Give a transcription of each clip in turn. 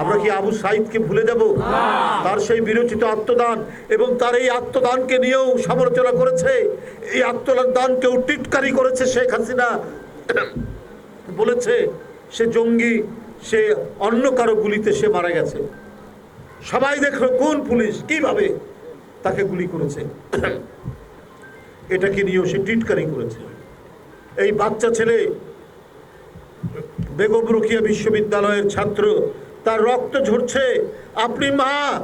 আমরা কি আবু সাইদকে ভুলে যাব? তার সেই বিরোচিত আত্মদান এবং তার এই আত্মদানকে নিয়েও সমালোচনা করেছে। এই আত্মদানকেও টিটকারি করেছে শেখ হাসিনা। বলেছে, সে জঙ্গি, সে অন্য কারও গুলিতে সে মারা গেছে। সবাই দেখল কোন পুলিশ, কীভাবে তাকে গুলি করেছে। এটাকে নিয়েও সে টিটকারি করেছে। এই বাচ্চা ছেলে বেগম রুকিয়া বিশ্ববিদ্যালয়ের ছাত্র তার রক্ত ঝরছে। আপনি মা,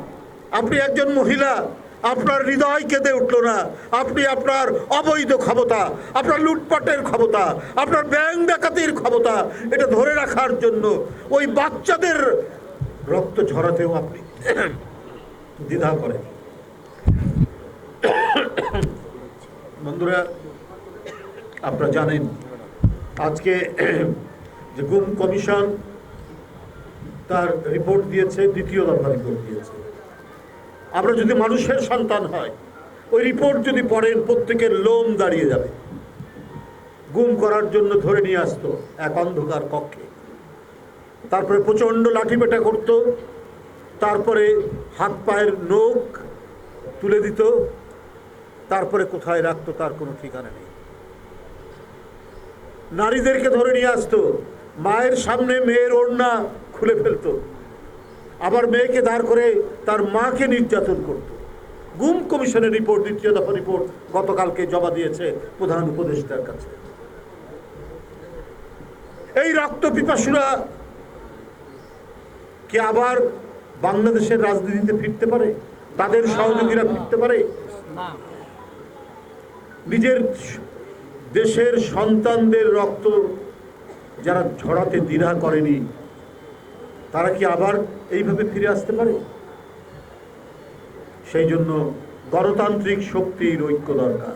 আপনি একজন মহিলা, আপনার হৃদয় কেঁদে উঠল না। আপনি আপনার অবৈধ ক্ষমতা, আপনার লুটপাটের ক্ষমতা, আপনার ব্যাংক ডাকাতির ক্ষমতা, এটা ধরে রাখার জন্য ওই বাচ্চাদের রক্ত ঝরাতেও আপনি দ্বিধা করেন। বন্ধুরা, আপনারা জানেন, আজকে যে গুম কমিশন তার রিপোর্ট দিয়েছে, দ্বিতীয় দফা রিপোর্ট দিয়েছে। আমরা যদি মানুষের সন্তান হয়, ওই রিপোর্ট যদি পড়েন প্রত্যেকের লোম দাঁড়িয়ে যাবে। গুম করার জন্য ধরে নিয়ে আসতো এক অন্ধকার কক্ষে। তারপরে প্রচণ্ড লাঠিপেটা করতো, তারপরে হাত পায়ের নখ তুলে দিত, তারপরে কোথায় রাখতো তার কোনো ঠিকানা নেই। নারীদেরকে ধরে নিয়ে আসতো, মায়ের সামনে মেয়ের ওড়না খুলে ফেলতো। আবার মেয়েকে দাঁড় করে তার মাকে নির্যাতন করত। গুম কমিশনের রিপোর্ট দ্বিতীয় দফা রিপোর্ট গতকালকে জমা দিয়েছে প্রধান উপদেষ্টার কাছে। এই রক্ত পিপাসুরা কি আবার বাংলাদেশের রাজনীতিতে ফিরতে পারে? তাদের সহযোগীরা ফিরতে পারে? নিজের দেশের সন্তানদের রক্ত যারা ঝরাতে দ্বিধা করেনি তারা কি আবার এইভাবে ফিরে আসতে পারে? সেই জন্য গণতান্ত্রিক শক্তির ঐক্য দরকার।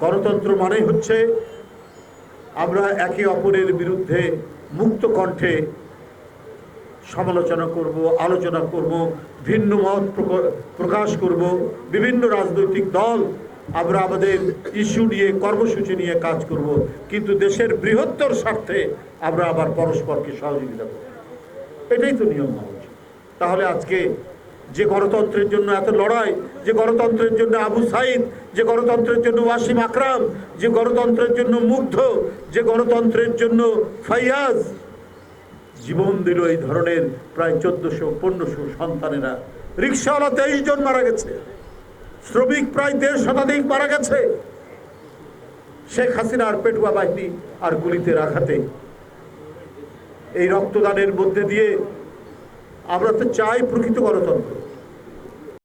গণতন্ত্র মানে হচ্ছে আমরা একে অপরের বিরুদ্ধে মুক্ত কণ্ঠে সমালোচনা করব, আলোচনা করব, ভিন্ন মত প্রক- প্রকাশ করব, বিভিন্ন রাজনৈতিক দল আমরা আমাদের ইস্যু নিয়ে, কর্মসূচি নিয়ে কাজ করব। কিন্তু দেশের বৃহত্তর স্বার্থে আমরা আবার পরস্পরকে সহযোগিতা করব। এটাই তো নিয়ম হওয়া। তাহলে আজকে যে গণতন্ত্রের জন্য এত লড়াই, যে গণতন্ত্রের জন্য আবু সাইদ, যে গণতন্ত্রের জন্য ওয়াসিম আকরাম, যে গণতন্ত্রের জন্য মুগ্ধ, যে গণতন্ত্রের জন্য ফাইয়াজ, জীবন দিল এই ধরনের প্রায় চোদ্দশো, পনেরোশো সন্তানেরা। রিক্সাওয়ালা তেইশ জন মারা গেছে। শ্রমিক প্রায় দেড় শতাধিক মারা গেছে। শেখ হাসিনার পেটুয়া বাহিনী আর গুলিতে রাখাতে। এই রক্তদানের মধ্যে দিয়ে আমরা তো চাই প্রকৃত গণতন্ত্র।